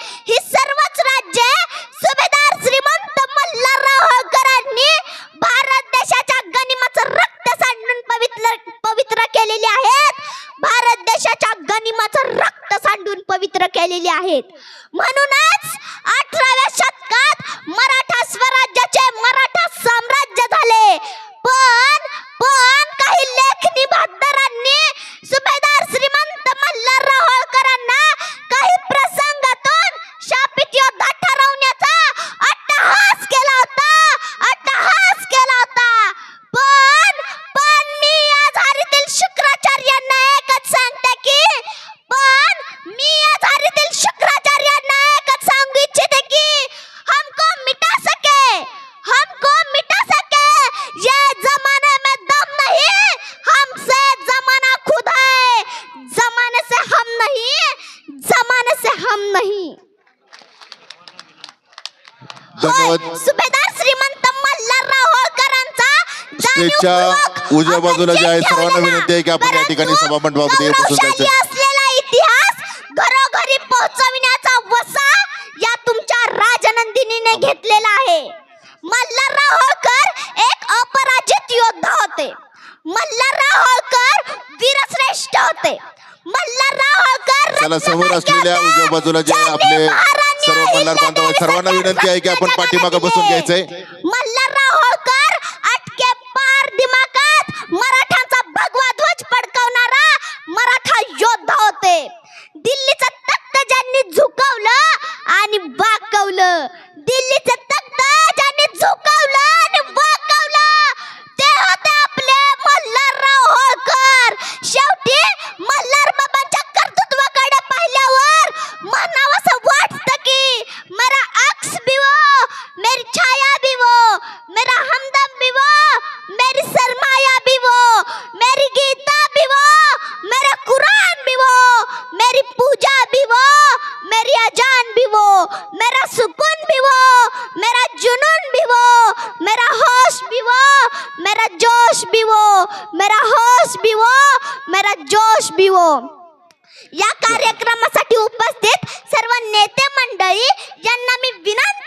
ही सर्वच राज्ये सुभेदार श्रीमंत मल्हारराव होळकरांनी भारत देशाच्या गनिमाचं रक्त सांडून पवित्र पवित्र केलेली आहेत. भारत देशाच्या गनिमाचं रक्त सांडून पवित्र केलेली आहेत. म्हणूनच अठराव्या शतकात मराठा स्वराज्याचे मराठा नहीं. सुभेदार श्रीमंत मल्हारराव होळकरांचा स्टेजच्या जाणीवपूर्वक उजव्या बाजूला जे आहे, सर्वांना विनंती आहे की आपण या ठिकाणी परंतु सभामंडपामध्ये बसून गौरवशाली जायचं. असलेला इतिहास घरोघरी पोहोचविण्याचा वसा या तुमच्या राजनंदिनीने घेतलेला आहे. मल्हारराव होळकर एक अपराजित योद्धा होते मल्हारराव होळकर वीरश्रेष्ठ होते मल्हारराव चला समोर असलेल्या उजव्या बाजूला जे आपले सर्व मल्हार बांधव आहेत, सर्वांना विनंती आहे की आपण पाठीमागे बसून घ्यायचंय. मल्हारराव होळकर अटके पार दिमागात मराठ्यांचा भगवा ध्वज फडकवणारा मराठा योद्धा होते. दिल्लीचं तख्त ज्यांनी झुकवलं आणि वाकवलं दिल्लीचं तख्त ज्यांनी झुकवलं आणि वाकवलं ते होते आपले मल्हारराव होळकर शेवटी मल्हार बाबांच्या कर्तृत्वाकडे पाहिल्यावर म्हणावंसं वाटतं की मेरा अक्स भी वो मेरी छाया भी वो मेरा हमदम भी वो मेरी सरमाया भी वो मेरी गीता भी वो मेरा कुरान भी वो मेरी पूजा भी वो मेरी अजान भी वो मेरा सुकून भी वो मेरा जुनून भी वो मेरा होश भी वो मेरा जोश भी वो मेरा होश भी वो मेरा जोश भी वो. या कार्यक्रमासाठी उपस्थित सर्व नेते मंडळी यांना मी विनंती